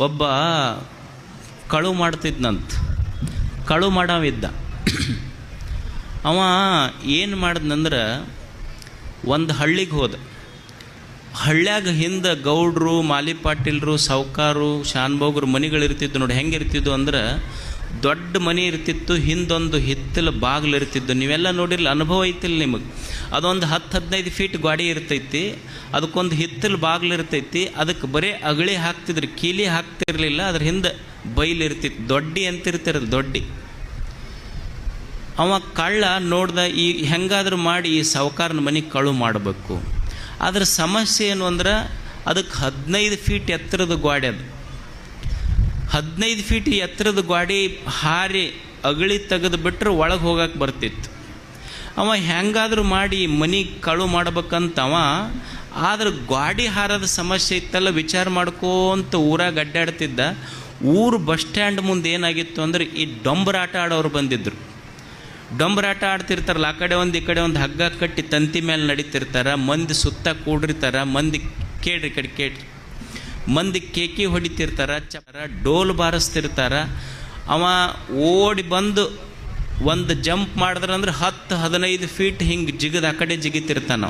ಒಬ್ಬ ಕಳು ಮಾಡ್ತಿದ್ನಂತ. ಕಳು ಮಾಡವಿದ್ದ. ಅವ ಏನು ಮಾಡಿದ್ನಂದ್ರೆ ಒಂದು ಹಳ್ಳಿಗೆ ಹೋದ. ಹಳ್ಳ್ಯಾಗ ಹಿಂದೆ ಗೌಡ್ರು ಮಾಲಿ ಪಾಟೀಲ್ರು ಶಾನ್ಭೋಗರು ಮನೆಗಳಿರ್ತಿದ್ದು ನೋಡಿ ಹೆಂಗೆ ಇರ್ತಿದ್ದು ಅಂದ್ರೆ ದೊಡ್ಡ ಮನೆ ಇರ್ತಿತ್ತು, ಹಿಂದೊಂದು ಹಿತ್ತಲು ಬಾಗಿಲು ಇರ್ತಿದ್ದು ನೀವೆಲ್ಲ ನೋಡಿರಲ್ಲ ಅನುಭವ ಐತಿಲ್ಲ ನಿಮಗೆ. ಅದೊಂದು ಹತ್ತು ಹದಿನೈದು ಫೀಟ್ ಗಾಡಿ ಇರ್ತೈತಿ. ಅದಕ್ಕೊಂದು ಹಿತ್ತಲು ಬಾಗಿಲು ಇರ್ತೈತಿ. ಅದಕ್ಕೆ ಬರೀ ಅಗಳಿ ಹಾಕ್ತಿದ್ರು, ಕೀಲಿ ಹಾಕ್ತಿರ್ಲಿಲ್ಲ, ಅದ್ರ ಹಿಂದೆ ಬೈಲಿರ್ತಿತ್ತು ದೊಡ್ಡಿ ಅಂತಿರ್ತಿರಲ್ಲ ದೊಡ್ಡಿ. ಅವ ಕಳ್ಳ ನೋಡ್ದ, ಈ ಹೆಂಗಾದ್ರೂ ಮಾಡಿ ಈ ಸಾವುಕಾರನ ಮನೆ ಕಳು ಮಾಡಬೇಕು. ಅದ್ರ ಸಮಸ್ಯೆ ಏನು ಅಂದ್ರೆ, ಅದಕ್ಕೆ ಹದಿನೈದು ಫೀಟ್ ಎತ್ತರದ ಗಾಡಿ ಅದು. ಹದಿನೈದು ಫೀಟ್ ಎತ್ತರದ ಗ್ವಾಡಿ ಹಾರಿ ಅಗಳಿ ತೆಗೆದು ಬಿಟ್ಟರೆ ಒಳಗೆ ಹೋಗಕ್ಕೆ ಬರ್ತಿತ್ತು. ಅವ ಹೆಂಗಾದರೂ ಮಾಡಿ ಮನೆ ಕಳು ಮಾಡ್ಬೇಕಂತವ, ಆದ್ರೆ ಗಾಡಿ ಹಾರದ ಸಮಸ್ಯೆ ಇತ್ತಲ್ಲ ವಿಚಾರ ಮಾಡ್ಕೋಂತ ಊರಾಗ ಅಡ್ಡಾಡ್ತಿದ್ದ. ಊರು ಬಸ್ ಸ್ಟ್ಯಾಂಡ್ ಮುಂದೆ ಏನಾಗಿತ್ತು ಅಂದ್ರೆ ಈ ಡೊಂಬರಾಟ ಆಡೋರು ಬಂದಿದ್ರು. ಡೊಂಬರಾಟ ಆಡ್ತಿರ್ತಾರಲ್ಲ, ಆ ಕಡೆ ಒಂದು ಈ ಕಡೆ ಒಂದು ಹಗ್ಗ ಕಟ್ಟಿ ತಂತಿ ಮೇಲೆ ನಡೀತಿರ್ತಾರ, ಮಂದಿ ಸುತ್ತ ಕೂಡಿರ್ತಾರ, ಮಂದಿ ಕೇಳ್ರಿ ಕಡೆ ಕೇಳ್ರಿ. ಮಂದಿ ಕೇಕಿ ಹೊಡಿತಿರ್ತಾರ ಚಪ್ಪರ ಡೋಲ್ ಬಾರಿಸ್ತಿರ್ತಾರ. ಅವ ಓಡಿ ಬಂದು ಒಂದು ಜಂಪ್ ಮಾಡಿದ್ರಂದ್ರೆ ಹತ್ತು, ಹದಿನೈದು ಫೀಟ್ ಹಿಂಗೆ ಜಿಗದ ಆ ಕಡೆ ಜಿಗಿತಿರ್ತಾನ.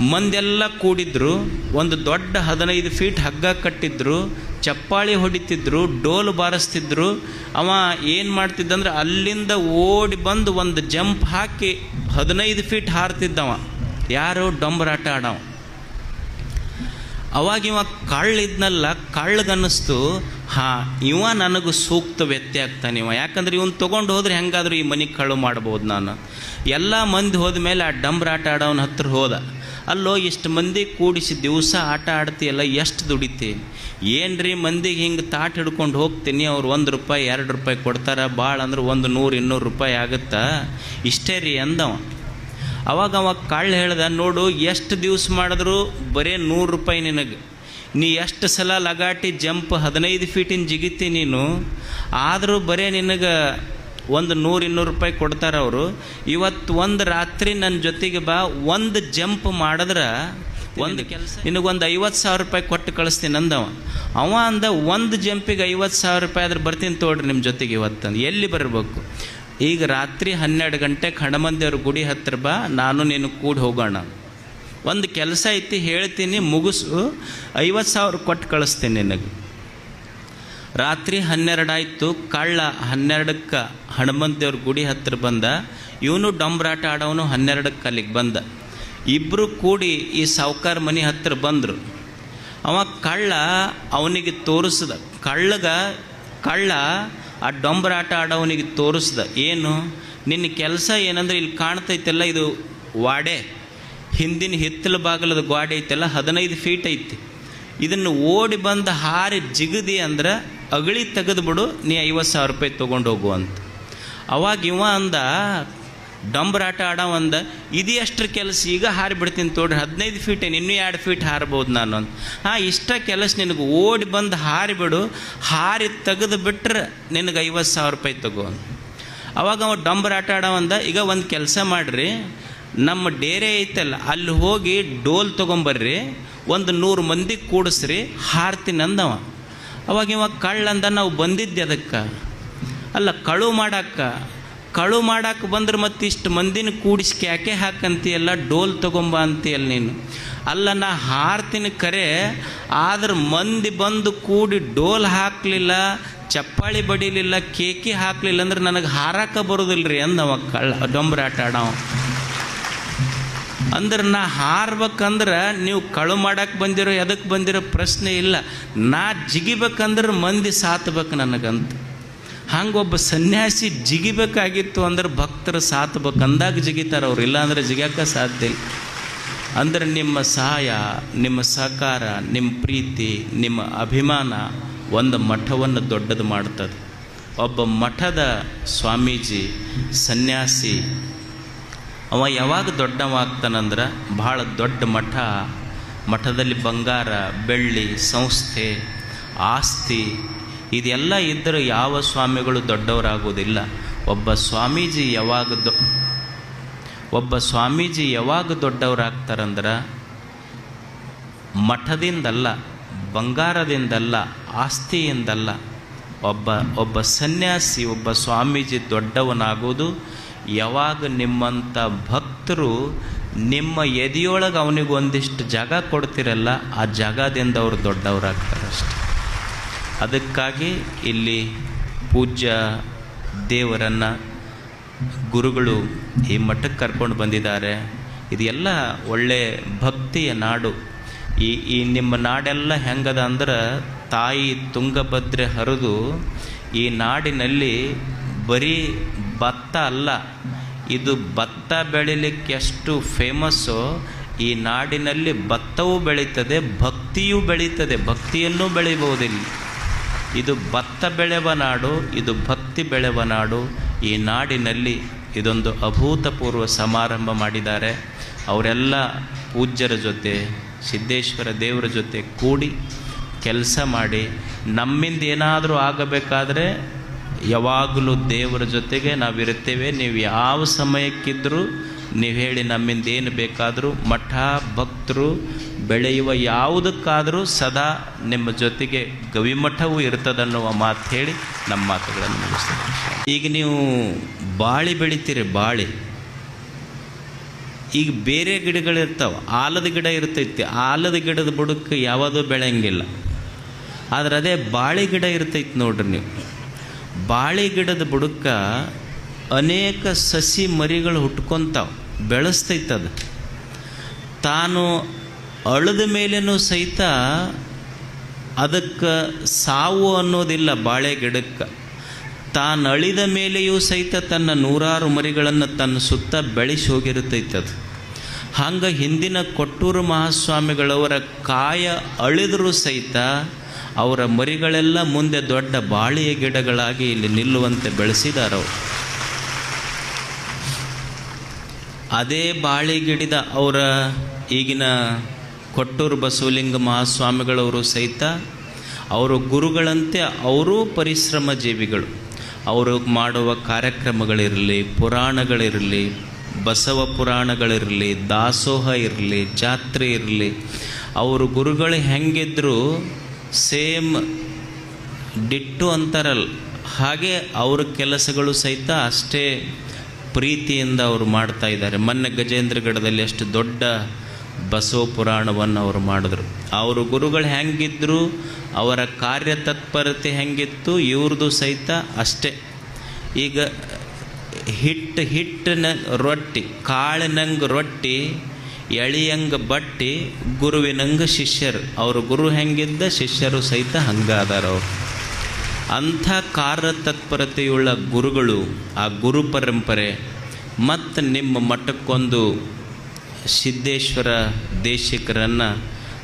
ಮಂದೆಲ್ಲ ಕೂಡಿದ್ರು, ಒಂದು ದೊಡ್ಡ ಹದಿನೈದು ಫೀಟ್ ಹಗ್ಗ ಕಟ್ಟಿದ್ರು, ಚಪ್ಪಾಳಿ ಹೊಡಿತಿದ್ರು, ಡೋಲು ಬಾರಿಸ್ತಿದ್ರು. ಅವ ಏನು ಮಾಡ್ತಿದ್ದಂದ್ರೆ ಅಲ್ಲಿಂದ ಓಡಿ ಬಂದು ಒಂದು ಜಂಪ್ ಹಾಕಿ ಹದಿನೈದು ಫೀಟ್ ಹಾರ್ತಿದ್ದವ. ಯಾರು ಡೊಂಬರಾಟ ಆಡವ. ಅವಾಗ ಇವ ಕಳ್ಳಿದ್ನಲ್ಲ ಕಳ್ಳಗನ್ನಿಸ್ತು ಹಾ, ಇವ ನನಗೆ ಸೂಕ್ತ ವ್ಯಕ್ತಿ ಆಗ್ತಾನೆ ಇವ. ಯಾಕಂದ್ರೆ ಇವನ್ ತೊಗೊಂಡು ಹೋದ್ರೆ ಹೆಂಗಾದ್ರೂ ಈ ಮನೆ ಕಳ್ಳು ಮಾಡ್ಬೋದು ನಾನು. ಎಲ್ಲ ಮಂದಿ ಹೋದ ಮೇಲೆ ಆ ಡಂಬ್ರ ಆಟ ಆಡೋನ ಹತ್ರ ಹೋದ. ಅಲ್ಲೋ, ಇಷ್ಟು ಮಂದಿ ಕೂಡಿಸಿ ದಿವಸ ಆಟ ಆಡ್ತೀಯಲ್ಲ ಎಷ್ಟು ದುಡಿತಿ. ಏನ್ರಿ ಮಂದಿಗೆ ಹಿಂಗೆ ತಾಟ್ ಹಿಡ್ಕೊಂಡು ಹೋಗ್ತೀನಿ, ಅವ್ರು ಒಂದು ರೂಪಾಯಿ, ಎರಡು ರೂಪಾಯಿ ಕೊಡ್ತಾರ ಭಾಳ ಅಂದ್ರೆ ಒಂದು ನೂರು, ಇನ್ನೂರು ರೂಪಾಯಿ ಆಗುತ್ತಾ? ಇಷ್ಟೇ ರೀ ಅಂದವ ಅವಾಗ ಅವ ಕಳ್ಳ ಹೇಳ್ದ ನೋಡು ಎಷ್ಟು ದಿವ್ಸ ಮಾಡಿದ್ರು ಬರೀ ನೂರು ರೂಪಾಯಿ ನಿನಗೆ. ನೀ ಎಷ್ಟು ಸಲ ಲಗಾಟಿ ಜಂಪ್ ಹದಿನೈದು ಫೀಟಿನ ಜಿಗಿತಿ ನೀನು ಆದರೂ ಬರೇ ನಿನಗೆ ಒಂದು ನೂರು ಇನ್ನೂರು ರೂಪಾಯಿ ಕೊಡ್ತಾರೆ ಅವರು. ಇವತ್ತು ಒಂದು ರಾತ್ರಿ ನನ್ನ ಜೊತೆಗೆ ಬಾ ಒಂದು ಜಂಪ್ ಮಾಡಿದ್ರೆ ಒಂದು ಕೆಲಸ? ನಿನಗೊಂದು ಐವತ್ತು ಸಾವಿರ ರೂಪಾಯಿ ಕೊಟ್ಟು ಕಳಿಸ್ತೀನಿ ಅಂದವ. ಅವ ಅಂದ ಒಂದು ಜಂಪಿಗೆ ಐವತ್ತು ಸಾವಿರ ರೂಪಾಯಿ ಆದ್ರೆ ಬರ್ತೀನಿ ತೋಡ್ರಿ ನಿಮ್ಮ ಜೊತೆಗೆ ಇವತ್ತಂದು. ಎಲ್ಲಿ ಬರಬೇಕು? ಈಗ ರಾತ್ರಿ ಹನ್ನೆರಡು ಗಂಟೆಗೆ ಹಣಮಂದೇವ್ರ ಗುಡಿ ಹತ್ತಿರ ಬಾ, ನಾನು ನೀನು ಕೂಡಿ ಹೋಗೋಣ. ಒಂದು ಕೆಲಸ ಐತಿ, ಹೇಳ್ತೀನಿ, ಮುಗಿಸು, ಐವತ್ತು ಸಾವಿರ ಕೊಟ್ಟು ಕಳಿಸ್ತೀನಿ ನಿನಗೆ. ರಾತ್ರಿ ಹನ್ನೆರಡಾಯ್ತು ಕಳ್ಳ ಹನ್ನೆರಡಕ್ಕೆ ಹನುಮಂತೇವ್ರ ಗುಡಿ ಹತ್ತಿರ ಬಂದ, ಇವನು ಡಂಬ್ರಾಟ ಆಡೋನು ಹನ್ನೆರಡಕ್ಕೆ ಅಲ್ಲಿಗೆ ಬಂದ. ಇಬ್ಬರು ಕೂಡಿ ಈ ಸಾವುಕಾರ ಮನೆ ಹತ್ತಿರ ಬಂದರು. ಅವ ಕಳ್ಳ ಅವನಿಗೆ ತೋರಿಸ್ದ, ಕಳ್ಳಗ, ಕಳ್ಳ ಆ ಡೊಂಬರಾಟ ಆಡೋವನಿಗೆ ತೋರಿಸ್ದ. ಏನು? ನಿನ್ನ ಕೆಲಸ ಏನಂದ್ರೆ ಇಲ್ಲಿ ಕಾಣ್ತೈತೆಲ್ಲ ಇದು ವಾಡೆ. ಹಿಂದಿನ ಹಿತ್ತಲ ಬಾಗಲದ ಗ್ವಾಡೆ ಐತೆಲ್ಲ ಹದಿನೈದು ಫೀಟ್ ಐತಿ. ಇದನ್ನು ಓಡಿ ಬಂದು ಹಾರಿ ಜಿಗದಿ ಅಂದ್ರೆ ಅಗಳಿ ತೆಗೆದುಬಿಡು, ನೀ ಐವತ್ತು ಸಾವಿರ ರೂಪಾಯಿ ತೊಗೊಂಡು ಹೋಗು ಅಂತ. ಅವಾಗ ಇವ ಅಂದ ಡಂಬರಾಟ ಆಡೋ ಒಂದು ಇದು ಎಷ್ಟು ಕೆಲಸ ಈಗ ಹಾರಿಬಿಡ್ತೀನಿ ತೋಡ್ರಿ, ಹದಿನೈದು ಫೀಟ್ ಏನು, ಇನ್ನೂ ಎರಡು ಫೀಟ್ ಹಾರ್ಬೋದು ನಾನು ಅಂತ. ಹಾಂ, ಇಷ್ಟ ಕೆಲಸ ನಿನಗೆ ಓಡಿ ಬಂದು ಹಾರಿಬಿಡು, ಹಾರಿ ತೆಗೆದು ಬಿಟ್ರೆ ನಿನಗೆ ಐವತ್ತು ಸಾವಿರ ರೂಪಾಯಿ ತಗೋ ಅವಾಗ ಅವ ಆಡೋ ಒಂದು, ಈಗ ಒಂದು ಕೆಲಸ ಮಾಡಿರಿ, ನಮ್ಮ ಡೇರೆ ಐತಲ್ಲ, ಅಲ್ಲಿ ಹೋಗಿ ಡೋಲ್ ತೊಗೊಂಬರ್ರಿ, ಒಂದು ನೂರು ಮಂದಿ ಕೂಡಿಸ್ರಿ, ಹಾರ್ತೀನಿ ಅಂದವ. ಅವಾಗ ಇವ ಕಳ್ಳಂದ ನಾವು ಬಂದಿದ್ದೆ ಅದಕ್ಕೆ. ಅಲ್ಲ, ಕಳು ಮಾಡಕ್ಕ. ಕಳು ಮಾಡಕ್ಕೆ ಬಂದ್ರೆ ಮತ್ತೆ ಇಷ್ಟು ಮಂದಿನ ಕೂಡಿಸಿ ಕ್ಯಾಕೆ ಹಾಕಂತೀಯಲ್ಲ ಡೋಲ್ ತೊಗೊಂಬ ಅಂತೀಯಲ್ಲ ನೀನು. ಅಲ್ಲ ನಾ ಹಾರ್ತೀನಿ ಕರೆ, ಆದ್ರೆ ಮಂದಿ ಬಂದು ಕೂಡಿ ಡೋಲ್ ಹಾಕಲಿಲ್ಲ, ಚಪ್ಪಾಳಿ ಬಡಿಲಿಲ್ಲ, ಕೇಕಿ ಹಾಕಲಿಲ್ಲ ಅಂದ್ರೆ ನನಗೆ ಹಾರಕ್ಕೆ ಬರೋದಿಲ್ಲ ರೀ ಅಂದವ ಕಳ್ಳ ಡೊಂಬ್ರಾಟ ಆಡವ ಅಂದ್ರೆ ನಾ ಹಾರ್ಬೇಕಂದ್ರೆ ನೀವು ಕಳು ಮಾಡಕ್ಕೆ ಬಂದಿರೋ ಎದಕ್ಕೆ ಬಂದಿರೋ ಪ್ರಶ್ನೆ ಇಲ್ಲ. ನಾ ಜಿಗಿಬೇಕಂದ್ರೆ ಮಂದಿ ಸಾತ್ಬೇಕು ನನಗಂತ. ಹಂಗೆ ಒಬ್ಬ ಸನ್ಯಾಸಿ ಜಿಗಿಬೇಕಾಗಿತ್ತು ಅಂದ್ರೆ ಭಕ್ತರು ಸಾತ್ಬೇಕು. ಅಂದಾಗ ಜಿಗಿತಾರೆ ಅವ್ರು, ಇಲ್ಲಾಂದ್ರೆ ಜಿಗ್ಯಾಕ ಸಾಧ್ಯ ಇಲ್ಲ. ಅಂದ್ರೆ ನಿಮ್ಮ ಸಹಾಯ, ನಿಮ್ಮ ಸಹಕಾರ, ನಿಮ್ಮ ಪ್ರೀತಿ, ನಿಮ್ಮ ಅಭಿಮಾನ ಒಂದು ಮಠವನ್ನು ದೊಡ್ಡದು ಮಾಡ್ತದೆ. ಒಬ್ಬ ಮಠದ ಸ್ವಾಮೀಜಿ, ಸನ್ಯಾಸಿ, ಅವ ಯಾವಾಗ ದೊಡ್ಡವಾಗ್ತಾನಂದ್ರೆ ಭಾಳ ದೊಡ್ಡ ಮಠ, ಮಠದಲ್ಲಿ ಬಂಗಾರ, ಬೆಳ್ಳಿ, ಸಂಸ್ಥೆ, ಆಸ್ತಿ ಇದೆಲ್ಲ ಇದ್ದರೆ ಯಾವ ಸ್ವಾಮಿಗಳು ದೊಡ್ಡವರಾಗೋದಿಲ್ಲ ಒಬ್ಬ ಸ್ವಾಮೀಜಿ ಯಾವಾಗ ಒಬ್ಬ ಸ್ವಾಮೀಜಿ ಯಾವಾಗ ದೊಡ್ಡವರಾಗ್ತಾರಂದ್ರೆ? ಮಠದಿಂದಲ್ಲ, ಬಂಗಾರದಿಂದಲ್ಲ, ಆಸ್ತಿಯಿಂದಲ್ಲ. ಒಬ್ಬ ಒಬ್ಬ ಸನ್ಯಾಸಿ, ಒಬ್ಬ ಸ್ವಾಮೀಜಿ ದೊಡ್ಡವನಾಗೋದು ಯಾವಾಗ ನಿಮ್ಮಂಥ ಭಕ್ತರು ನಿಮ್ಮ ಎದೆಯೊಳಗೆ ಅವನಿಗೆ ಒಂದಿಷ್ಟು ಜಾಗ ಕೊಡ್ತಿರಲ್ಲ, ಆ ಜಾಗದಿಂದ ಅವರು ದೊಡ್ಡವರಾಗ್ತಾರೆ. ಅದಕ್ಕಾಗಿ ಇಲ್ಲಿ ಪೂಜ್ಯ ದೇವರನ್ನು ಗುರುಗಳು ಈ ಮಠಕ್ಕೆ ಕರ್ಕೊಂಡು ಬಂದಿದ್ದಾರೆ. ಇದೆಲ್ಲ ಒಳ್ಳೆ ಭಕ್ತಿಯ ನಾಡು. ಈ ಈ ನಿಮ್ಮ ನಾಡೆಲ್ಲ ಹೆಂಗದ ಅಂದ್ರೆ ತಾಯಿ ತುಂಗಭದ್ರೆ ಹರಿದು ಈ ನಾಡಿನಲ್ಲಿ ಬರೀ ಭತ್ತ ಅಲ್ಲ, ಇದು ಭತ್ತ ಬೆಳಿಲಿಕ್ಕೆ ಎಷ್ಟು ಫೇಮಸ್ಸು ಈ ನಾಡಿನಲ್ಲಿ ಭತ್ತವೂ ಬೆಳೀತದೆ, ಭಕ್ತಿಯೂ ಬೆಳೀತದೆ, ಭಕ್ತಿಯನ್ನೂ ಬೆಳಿಬಹುದಿಲ್ಲ ಇದು ಭತ್ತ ಬೆಳೆವ ನಾಡು, ಇದು ಭಕ್ತಿ ಬೆಳೆವ ನಾಡು. ಈ ನಾಡಿನಲ್ಲಿ ಇದೊಂದು ಅಭೂತಪೂರ್ವ ಸಮಾರಂಭ ಮಾಡಿದ್ದಾರೆ. ಅವರೆಲ್ಲ ಪೂಜ್ಯರ ಜೊತೆ, ಸಿದ್ದೇಶ್ವರ ದೇವರ ಜೊತೆ ಕೂಡಿ ಕೆಲಸ ಮಾಡಿ, ನಮ್ಮಿಂದ ಏನಾದರೂ ಆಗಬೇಕಾದರೆ ಯಾವಾಗಲೂ ದೇವರ ಜೊತೆಗೆ ನಾವಿರುತ್ತೇವೆ. ನೀವು ಯಾವ ಸಮಯಕ್ಕಿದ್ದರೂ ನೀವು ಹೇಳಿ ನಮ್ಮಿಂದ ಏನು ಬೇಕಾದರೂ ಮಠ, ಭಕ್ತರು ಬೆಳೆಯುವ ಯಾವುದಕ್ಕಾದರೂ ಸದಾ ನಿಮ್ಮ ಜೊತೆಗೆ ಗವಿಮಠವೂ ಇರ್ತದನ್ನುವ ಮಾತು ಹೇಳಿ ನಮ್ಮ ಮಾತುಗಳನ್ನು ಮುಗಿಸ್ತೇವೆ ಈಗ ನೀವು ಬಾಳಿ ಬೆಳಿತೀರಿ, ಬಾಳಿ. ಈಗ ಬೇರೆ ಗಿಡಗಳಿರ್ತಾವೆ ಆಲದ ಗಿಡ ಇರ್ತೈತಿ, ಆಲದ ಗಿಡದ ಬುಡಕ್ಕೆ ಯಾವುದೂ ಬೆಳೆಯಂಗಿಲ್ಲ. ಆದರೆ ಅದೇ ಬಾಳೆ ಗಿಡ ಇರ್ತೈತಿ ನೋಡ್ರಿ ನೀವು. ಬಾಳೆ ಗಿಡದ ಬುಡಕ್ಕೆ ಅನೇಕ ಸಸಿ ಮರಿಗಳು ಹುಟ್ಕೊತಾವೆ, ಬೆಳೆಸ್ತೈತದು. ತಾನು ಅಳದ ಮೇಲೇನೂ ಸಹಿತ ಅದಕ್ಕೆ ಸಾವು ಅನ್ನೋದಿಲ್ಲ ಬಾಳೆ ಗಿಡಕ್ಕೆ. ತಾನು ಅಳಿದ ಮೇಲೆಯೂ ಸಹಿತ ತನ್ನ ನೂರಾರು ಮರಿಗಳನ್ನು ತನ್ನ ಸುತ್ತ ಬೆಳೆಸಿ ಹೋಗಿರುತ್ತೈತದು ಹಂಗೆ ಹಿಂದಿನ ಕೊಟ್ಟೂರು ಮಹಾಸ್ವಾಮಿಗಳವರ ಕಾಯ ಅಳಿದರೂ ಸಹಿತ ಅವರ ಮರಿಗಳೆಲ್ಲ ಮುಂದೆ ದೊಡ್ಡ ಬಾಳೆಯ ಗಿಡಗಳಾಗಿ ಇಲ್ಲಿ ನಿಲ್ಲುವಂತೆ ಬೆಳೆಸಿದಾರವರು ಅದೇ ಬಾಳೆ ಗಿಡದ ಅವರ ಈಗಿನ ಕೊಟ್ಟೂರು ಬಸವಲಿಂಗ ಮಹಾಸ್ವಾಮಿಗಳವರು ಸಹಿತ ಅವರು ಗುರುಗಳಂತೆ ಅವರೂ ಪರಿಶ್ರಮ ಜೀವಿಗಳು. ಅವರು ಮಾಡುವ ಕಾರ್ಯಕ್ರಮಗಳಿರಲಿ, ಪುರಾಣಗಳಿರಲಿ, ಬಸವ ಪುರಾಣಗಳಿರಲಿ, ದಾಸೋಹ ಇರಲಿ, ಜಾತ್ರೆ ಇರಲಿ, ಅವರು ಗುರುಗಳು ಹೆಂಗಿದ್ರು ಸೇಮ್ ಡಿಟ್ಟು ಅಂತಾರಲ್ಲ, ಹಾಗೆ ಅವ್ರ ಕೆಲಸಗಳು ಸಹಿತ ಅಷ್ಟೇ ಪ್ರೀತಿಯಿಂದ ಅವರು ಮಾಡ್ತಾ ಇದ್ದಾರೆ. ಮೊನ್ನೆ ಗಜೇಂದ್ರಗಢದಲ್ಲಿ ಎಷ್ಟು ದೊಡ್ಡ ಬಸವ ಪುರಾಣವನ್ನು ಅವರು ಮಾಡಿದ್ರು. ಅವರು ಗುರುಗಳು ಹೆಂಗಿದ್ರು, ಅವರ ಕಾರ್ಯತತ್ಪರತೆ ಹೆಂಗಿತ್ತು ಇವ್ರದ್ದು ಸಹಿತ ಅಷ್ಟೇ. ಈಗ ಹಿಟ್ಟು ಹಿಟ್ಟಿನ ರೊಟ್ಟಿ, ಕಾಳಿನಂಗೆ ರೊಟ್ಟಿ, ಎಳಿಯಂಗ ಬಟ್ಟಿ, ಗುರುವಿನಂಗೆ ಶಿಷ್ಯರು. ಅವರು ಗುರು ಹೆಂಗಿದ್ದ ಶಿಷ್ಯರು ಸಹಿತ ಹಂಗಾದಾರ ಅವರು. ಅಂಥ ಕಾರ್ಯತತ್ಪರತೆಯುಳ್ಳ ಗುರುಗಳು ಆ ಗುರು ಪರಂಪರೆ ಮತ್ತು ನಿಮ್ಮ ಮಠಕ್ಕೊಂದು ಸಿದ್ದೇಶ್ವರ ದೇಶಿಕರನ್ನು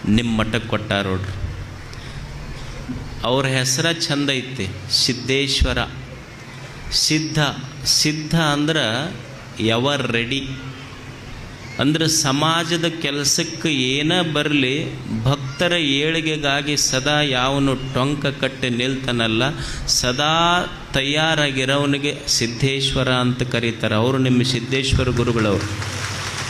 ನಿಮ್ಮ ಮಠಕ್ಕೆ ಕೊಟ್ಟಾರ ನೋಡ್ರಿ. ಅವ್ರ ಹೆಸರ ಚಂದ ಐತಿ, ಸಿದ್ದೇಶ್ವರ. ಸಿದ್ಧ ಸಿದ್ಧ ಅಂದ್ರೆ ಯವರ್ ರೆಡಿ ಅಂದ್ರೆ ಸಮಾಜದ ಕೆಲಸಕ್ಕೆ ಏನೇ ಬರಲಿ, ಭಕ್ತರ ಏಳಿಗೆಗಾಗಿ ಸದಾ ಯಾವನು ಟೊಂಕ ಕಟ್ಟಿ ನಿಲ್ತಾನಲ್ಲ, ಸದಾ ತಯಾರಾಗಿರೋವನಿಗೆ ಸಿದ್ದೇಶ್ವರ ಅಂತ ಕರೀತಾರೆ. ಅವರು ನಿಮ್ಮ ಸಿದ್ದೇಶ್ವರ ಗುರುಗಳವರು.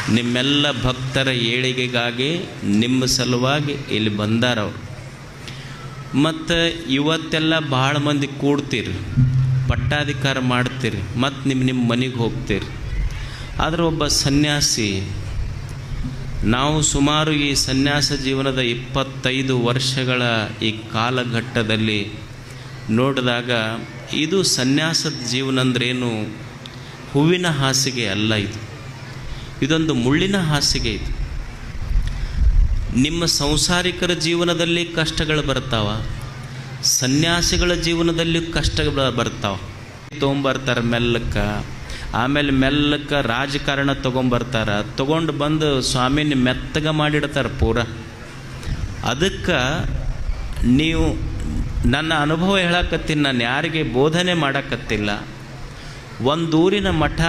ನಿಮ್ಮೆಲ್ಲ ಭಕ್ತರ ಏಳಿಗೆಗಾಗಿ ನಿಮ್ಮ ಸಲುವಾಗಿ ಇಲ್ಲಿ ಬಂದಾರವ್ರು ಮತ್ತು ಇವತ್ತೆಲ್ಲ ಭಾಳ ಮಂದಿ ಕೂಡ್ತೀರಿ, ಪಟ್ಟಾಧಿಕಾರ ಮಾಡ್ತೀರಿ ಮತ್ತು ನಿಮ್ಮ ನಿಮ್ಮ ಮನೆಗೆ ಹೋಗ್ತೀರಿ. ಆದರೆ ಒಬ್ಬ ಸನ್ಯಾಸಿ, ನಾವು ಸುಮಾರು ಈ ಸನ್ಯಾಸ ಜೀವನದ ಇಪ್ಪತ್ತೈದು ವರ್ಷಗಳ ಈ ಕಾಲಘಟ್ಟದಲ್ಲಿ ನೋಡಿದಾಗ ಇದು ಸನ್ಯಾಸದ ಜೀವನ ಅಂದ್ರೇನು, ಹೂವಿನ ಹಾಸಿಗೆ ಅಲ್ಲ ಇದು. ಇದೊಂದು ಮುಳ್ಳಿನ ಹಾಸಿಗೆ ಇದು. ನಿಮ್ಮ ಸಂಸಾರಿಕರ ಜೀವನದಲ್ಲಿ ಕಷ್ಟಗಳು ಬರ್ತಾವ ಸನ್ಯಾಸಿಗಳ ಜೀವನದಲ್ಲಿ ಕಷ್ಟಗಳು ಬರ್ತಾವ ತೊಗೊಂಬರ್ತಾರೆ ಮೆಲ್ಲಕ್ಕೆ, ಆಮೇಲೆ ಮೆಲ್ಲಕ್ಕೆ ರಾಜಕಾರಣ ತೊಗೊಂಬರ್ತಾರೆ, ತೊಗೊಂಡು ಬಂದು ಸ್ವಾಮಿನ ಮೆತ್ತಗ ಮಾಡಿಡ್ತಾರೆ ಪೂರ. ಅದಕ್ಕೆ ನೀವು ನನ್ನ ಅನುಭವ ಹೇಳಕತ್ತೀನಿ, ನಾನು ಯಾರಿಗೆ ಬೋಧನೆ ಮಾಡಕತ್ತಿಲ್ಲ. ಒಂದೂರಿನ ಮಠ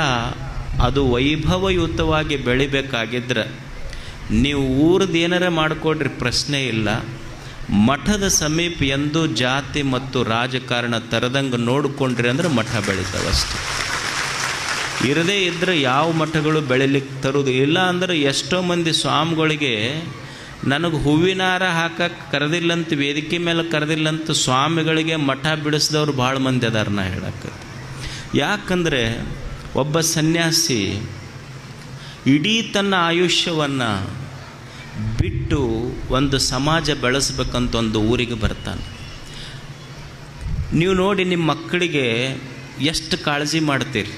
ಅದು ವೈಭವಯುತವಾಗಿ ಬೆಳಿಬೇಕಾಗಿದ್ರೆ ನೀವು ಊರದ್ದು ಏನಾರ ಮಾಡಿಕೊಡ್ರಿ, ಪ್ರಶ್ನೆ ಇಲ್ಲ. ಮಠದ ಸಮೀಪ ಎಂದು ಜಾತಿ ಮತ್ತು ರಾಜಕಾರಣ ತರದಂಗೆ ನೋಡಿಕೊಂಡ್ರಿ ಅಂದ್ರೆ ಮಠ ಬೆಳಿತಾವಷ್ಟೆ ಇರದೇ ಇದ್ದರೆ ಯಾವ ಮಠಗಳು ಬೆಳಿಲಿಕ್ಕೆ ತರೋದು ಇಲ್ಲ ಅಂದ್ರೆ ಎಷ್ಟೋ ಮಂದಿ ಸ್ವಾಮಿಗಳಿಗೆ ನನಗೆ ಹೂವಿನಾರ ಹಾಕಕ್ಕೆ ಕರೆದಿಲ್ಲಂತ ವೇದಿಕೆ ಮೇಲೆ ಕರೆದಿಲ್ಲಂತ ಸ್ವಾಮಿಗಳಿಗೆ ಮಠ ಬಿಡಿಸಿದವ್ರು ಭಾಳ ಮಂದಿ ಅದಾರ ನಾ ಹೇಳಕ್ಕೆ ಯಾಕಂದರೆ ಒಬ್ಬ ಸನ್ಯಾಸಿ ಇಡೀ ತನ್ನ ಆಯುಷ್ಯವನ್ನು ಬಿಟ್ಟು ಒಂದು ಸಮಾಜ ಬೆಳೆಸ್ಬೇಕಂತ ಒಂದು ಊರಿಗೆ ಬರ್ತಾನೆ. ನೀವು ನೋಡಿ ನಿಮ್ಮ ಮಕ್ಕಳಿಗೆ ಎಷ್ಟು ಕಾಳಜಿ ಮಾಡ್ತೀರಿ?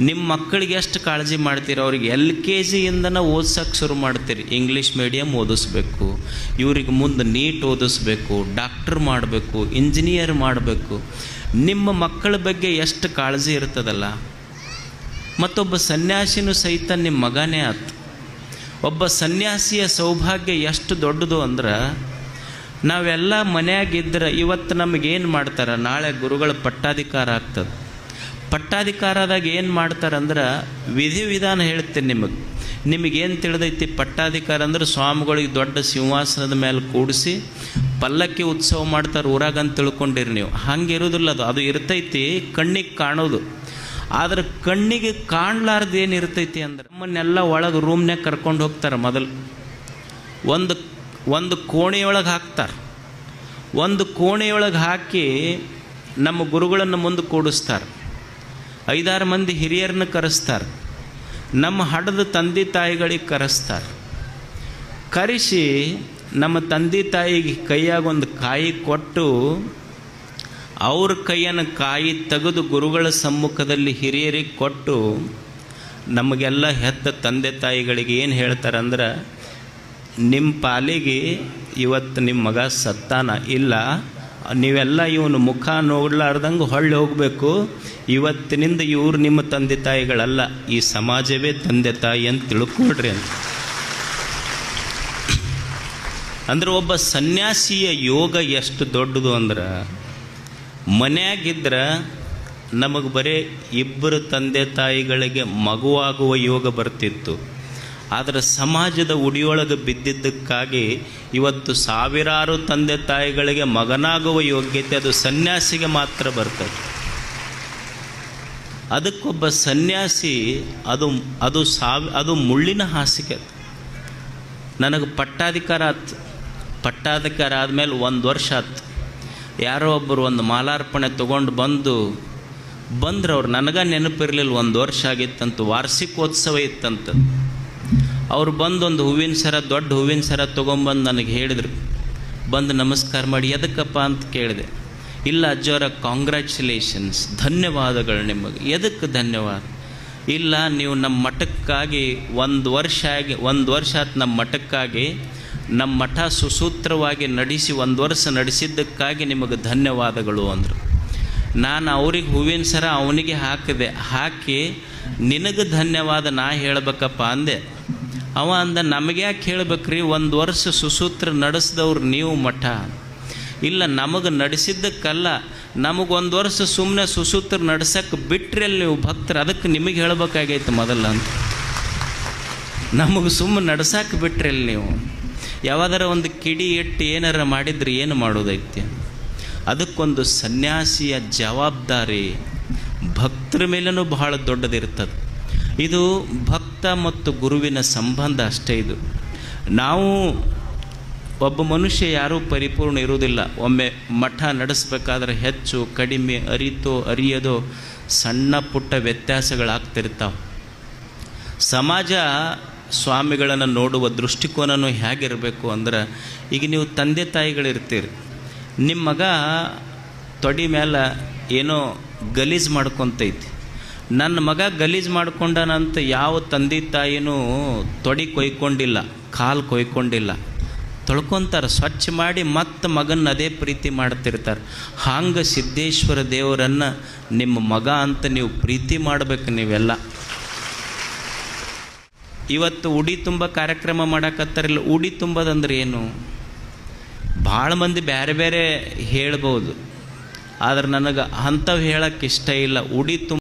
ನಿಮ್ಮ ಮಕ್ಕಳಿಗೆ ಎಷ್ಟು ಕಾಳಜಿ ಮಾಡ್ತೀರಿ? ಅವ್ರಿಗೆ ಎಲ್ ಕೆ ಜಿಯಿಂದನೇ ಓದ್ಸೋಕ್ಕೆ ಶುರು ಮಾಡ್ತೀರಿ. ಇಂಗ್ಲೀಷ್ ಮೀಡಿಯಮ್ ಓದಿಸ್ಬೇಕು, ಇವ್ರಿಗೆ ಮುಂದೆ ನೀಟ್ ಓದಿಸ್ಬೇಕು, ಡಾಕ್ಟ್ರ್ ಮಾಡಬೇಕು, ಇಂಜಿನಿಯರ್ ಮಾಡಬೇಕು. ನಿಮ್ಮ ಮಕ್ಕಳ ಬಗ್ಗೆ ಎಷ್ಟು ಕಾಳಜಿ ಇರ್ತದಲ್ಲ? ಮತ್ತೊಬ್ಬ ಸನ್ಯಾಸಿನೂ ಸಹಿತ ನಿಮ್ಮ ಮಗನೇ ಆತು. ಒಬ್ಬ ಸನ್ಯಾಸಿಯ ಸೌಭಾಗ್ಯ ಎಷ್ಟು ದೊಡ್ಡದು ಅಂದ್ರೆ, ನಾವೆಲ್ಲ ಮನೆಯಾಗಿದ್ದರೆ ಇವತ್ತು ನಮಗೇನು ಮಾಡ್ತಾರೆ? ನಾಳೆ ಗುರುಗಳ ಪಟ್ಟಾಧಿಕಾರ ಆಗ್ತದೆ. ಪಟ್ಟಾಧಿಕಾರದಾಗ ಏನು ಮಾಡ್ತಾರಂದ್ರೆ ವಿಧಿ ವಿಧಾನ ಹೇಳ್ತೀನಿ ನಿಮಗೆ. ನಿಮಗೇನು ತಿಳಿದೈತಿ? ಪಟ್ಟಾಧಿಕಾರ ಅಂದ್ರೆ ಸ್ವಾಮಿಗಳಿಗೆ ದೊಡ್ಡ ಸಿಂಹಾಸನದ ಮೇಲೆ ಕೂಡಿಸಿ ಪಲ್ಲಕ್ಕಿ ಉತ್ಸವ ಮಾಡ್ತಾರೆ ಊರಾಗಂತ ತಿಳ್ಕೊಂಡಿರಿ ನೀವು. ಹಂಗೆ ಇರೋದಿಲ್ಲ ಅದು. ಅದು ಇರ್ತೈತಿ, ಕಣ್ಣಿಗೆ ಕಾಣೋದು. ಆದ್ರೆ ಕಣ್ಣಿಗೆ ಕಾಣಲಾರ್ದೇನು ಇರ್ತೈತಿ ಅಂದ್ರೆ ನಮ್ಮನ್ನೆಲ್ಲ ಒಳಗೆ ರೂಮ್ನಾಗ ಕರ್ಕೊಂಡು ಹೋಗ್ತಾರೆ ಮೊದಲು. ಒಂದು ಒಂದು ಕೋಣೆಯೊಳಗೆ ಹಾಕ್ತಾರೆ. ಒಂದು ಕೋಣೆಯೊಳಗೆ ಹಾಕಿ ನಮ್ಮ ಗುರುಗಳನ್ನು ಮುಂದೆ ಕೂಡಿಸ್ತಾರೆ. ಐದಾರು ಮಂದಿ ಹಿರಿಯರನ್ನ ಕರೆಸ್ತಾರೆ. ನಮ್ಮ ಹಡದ ತಂದೆ ತಾಯಿಗಳಿಗೆ ಕರೆಸ್ತಾರೆ. ಕರೆಸಿ ನಮ್ಮ ತಂದೆ ತಾಯಿಗೆ ಕೈಯಾಗ ಒಂದು ಕಾಯಿ ಕೊಟ್ಟು ಅವ್ರ ಕೈಯನ್ನು ಕಾಯಿ ತೆಗೆದು ಗುರುಗಳ ಸಮ್ಮುಖದಲ್ಲಿ ಹಿರಿಯರಿಗೆ ಕೊಟ್ಟು ನಮಗೆಲ್ಲ ಹೆತ್ತ ತಂದೆ ತಾಯಿಗಳಿಗೆ ಏನು ಹೇಳ್ತಾರಂದ್ರೆ ನಿಮ್ಮ ಪಾಲಿಗೆ ಇವತ್ತು ನಿಮ್ಮ ಮಗ ಸತ್ತಾನ? ಇಲ್ಲ, ನೀವೆಲ್ಲ ಇವನು ಮುಖ ನೋಡ್ಲಾರ್ದಂಗೆ ಹೊಳ್ಳಿ ಹೋಗಬೇಕು. ಇವತ್ತಿನಿಂದ ಇವರು ನಿಮ್ಮ ತಂದೆ ತಾಯಿಗಳಲ್ಲ, ಈ ಸಮಾಜವೇ ತಂದೆ ತಾಯಿ ಅಂತ ತಿಳ್ಕೊಳ್ರಿ ಅಂತ. ಅಂದ್ರೆ ಒಬ್ಬ ಸನ್ಯಾಸಿಯ ಯೋಗ ಎಷ್ಟು ದೊಡ್ಡದು ಅಂದ್ರೆ, ಮನ್ಯಾಗಿದ್ರೆ ನಮಗೆ ಬರೀ ಇಬ್ಬರು ತಂದೆ ತಾಯಿಗಳಿಗೆ ಮಗುವಾಗುವ ಯೋಗ ಬರ್ತಿತ್ತು. ಆದರೆ ಸಮಾಜದ ಉಡಿಯೊಳಗೆ ಬಿದ್ದಿದ್ದಕ್ಕಾಗಿ ಇವತ್ತು ಸಾವಿರಾರು ತಂದೆ ತಾಯಿಗಳಿಗೆ ಮಗನಾಗುವ ಯೋಗ್ಯತೆ ಅದು ಸನ್ಯಾಸಿಗೆ ಮಾತ್ರ ಬರ್ತದೆ. ಅದಕ್ಕೊಬ್ಬ ಸನ್ಯಾಸಿ ಅದು ಅದು ಸಾವ್, ಅದು ಮುಳ್ಳಿನ ಹಾಸಿಗೆ. ನನಗೆ ಪಟ್ಟಾಧಿಕಾರ ಆತು. ಪಟ್ಟಾಧಿಕಾರ ಆದಮೇಲೆ ಒಂದು ವರ್ಷ ಆತು. ಯಾರೋ ಒಬ್ಬರು ಒಂದು ಮಾಲಾರ್ಪಣೆ ತೊಗೊಂಡು ಬಂದು, ಬಂದ್ರೆ ಅವ್ರು, ನನಗ ನೆನಪಿರಲಿಲ್ಲ ಒಂದು ವರ್ಷ ಆಗಿತ್ತಂತ, ವಾರ್ಷಿಕೋತ್ಸವ ಇತ್ತಂತ. ಅವ್ರು ಬಂದು ಒಂದು ಹೂವಿನ ಸರ, ದೊಡ್ಡ ಹೂವಿನ ಸರ ತೊಗೊಂಬಂದು ನನಗೆ ಹೇಳಿದರು. ಬಂದು ನಮಸ್ಕಾರ ಮಾಡಿ, ಎದಕ್ಕಪ್ಪ? ಅಂತ ಕೇಳಿದೆ. ಇಲ್ಲ ಅಜ್ಜವರ ಕಾಂಗ್ರ್ಯಾಚುಲೇಷನ್ಸ್ ಧನ್ಯವಾದಗಳು ನಿಮಗೆ. ಎದಕ್ಕೆ ಧನ್ಯವಾದ? ಇಲ್ಲ, ನೀವು ನಮ್ಮ ಮಠಕ್ಕಾಗಿ, ಒಂದು ವರ್ಷ ಆಗಿ, ಒಂದು ವರ್ಷ ಆಯ್ತು ನಮ್ಮ ಮಠಕ್ಕಾಗಿ ನಮ್ಮ ಮಠ ಸುಸೂತ್ರವಾಗಿ ನಡೆಸಿ ಒಂದು ವರ್ಷ ನಡೆಸಿದ್ದಕ್ಕಾಗಿ ನಿಮಗೆ ಧನ್ಯವಾದಗಳು ಅಂದರು. ನಾನು ಅವ್ರಿಗೆ ಹೂವಿನ ಸರ ಅವನಿಗೆ ಹಾಕಿದೆ. ಹಾಕಿ ನಿನಗೆ ಧನ್ಯವಾದ ನಾ ಹೇಳಬೇಕಪ್ಪ ಅಂದೆ. ಅವ ಅಂದ, ನಮಗೆ ಯಾಕೆ ಹೇಳ್ಬೇಕ್ರಿ? ಒಂದು ವರ್ಷ ಸುಸೂತ್ರ ನಡೆಸಿದವ್ರು ನೀವು ಮಠ. ಇಲ್ಲ, ನಮಗೆ ನಡೆಸಿದ್ದಕ್ಕಲ್ಲ. ನಮಗೊಂದು ವರ್ಷ ಸುಮ್ಮನೆ ಸುಸೂತ್ರ ನಡೆಸಕ್ಕೆ ಬಿಟ್ರಿ ಅಲ್ಲಿ ನೀವು ಭಕ್ತರು, ಅದಕ್ಕೆ ನಿಮಗೆ ಹೇಳಬೇಕಾಗೈತೆ ಮೊದಲ ಅಂತ. ನಮಗೆ ಸುಮ್ಮನೆ ನಡೆಸಕ್ಕೆ ಬಿಟ್ರಿ ಅಲ್ಲಿ ನೀವು. ಯಾವ್ದಾರ ಒಂದು ಕಿಡಿ ಇಟ್ಟು ಏನಾರ ಮಾಡಿದ್ರೆ ಏನು ಮಾಡೋದೈತೆ? ಅದಕ್ಕೊಂದು ಸನ್ಯಾಸಿಯ ಜವಾಬ್ದಾರಿ ಭಕ್ತರ ಮೇಲೂ ಬಹಳ ದೊಡ್ಡದಿರ್ತದೆ. ಇದು ಭಕ್ತ ಮತ್ತು ಗುರುವಿನ ಸಂಬಂಧ ಅಷ್ಟೇ ಇದು. ನಾವು ಒಬ್ಬ ಮನುಷ್ಯ ಯಾರೂ ಪರಿಪೂರ್ಣ ಇರುವುದಿಲ್ಲ. ಒಮ್ಮೆ ಮಠ ನಡೆಸಬೇಕಾದ್ರೆ ಹೆಚ್ಚು, ಕಡಿಮೆ, ಅರಿತೋ, ಅರಿಯದೋ ಸಣ್ಣ ಪುಟ್ಟ ವ್ಯತ್ಯಾಸಗಳಾಗ್ತಿರ್ತಾವೆ. ಸಮಾಜ ಸ್ವಾಮಿಗಳನ್ನು ನೋಡುವ ದೃಷ್ಟಿಕೋನನೂ ಹೇಗಿರಬೇಕು ಅಂದ್ರೆ, ಈಗ ನೀವು ತಂದೆ ತಾಯಿಗಳಿರ್ತೀರಿ ನಿಮ್ಮ ಮಗ ತೊಡಿ ಮೇಲೆ ಏನೋ ಗಲೀಜು ಮಾಡ್ಕೊತೈತಿ, ನನ್ನ ಮಗ ಗಲೀಜು ಮಾಡ್ಕೊಂಡನಂತ ಯಾವ ತಂದೆ ತಾಯಿನೂ ತೊಡಿ ಕೊಯ್ಕೊಂಡಿಲ್ಲ, ಕಾಲು ಕೊಯ್ಕೊಂಡಿಲ್ಲ, ತೊಳ್ಕೊತಾರೆ, ಸ್ವಚ್ಛ ಮಾಡಿ ಮತ್ತೆ ಮಗನ ಅದೇ ಪ್ರೀತಿ ಮಾಡ್ತಿರ್ತಾರೆ, ಹಾಂಗ ಸಿದ್ದೇಶ್ವರ ದೇವರನ್ನು ನಿಮ್ಮ ಮಗ ಅಂತ ನೀವು ಪ್ರೀತಿ ಮಾಡಬೇಕು ನೀವೆಲ್ಲ. ಇವತ್ತು ಉಡಿ ತುಂಬ ಕಾರ್ಯಕ್ರಮ ಮಾಡಕತ್ತಾರಿಲ್ಲ ಉಡಿ ತುಂಬೋದಂದ್ರೆ ಏನು? ಭಾಳ ಮಂದಿ ಬೇರೆ ಬೇರೆ ಹೇಳ್ಬೋದು. ಆದ್ರೆ ನನಗೆ ಅಂಥವು ಹೇಳಕ್ಕೆ ಇಷ್ಟ ಇಲ್ಲ. ಉಡಿ ತುಂಬ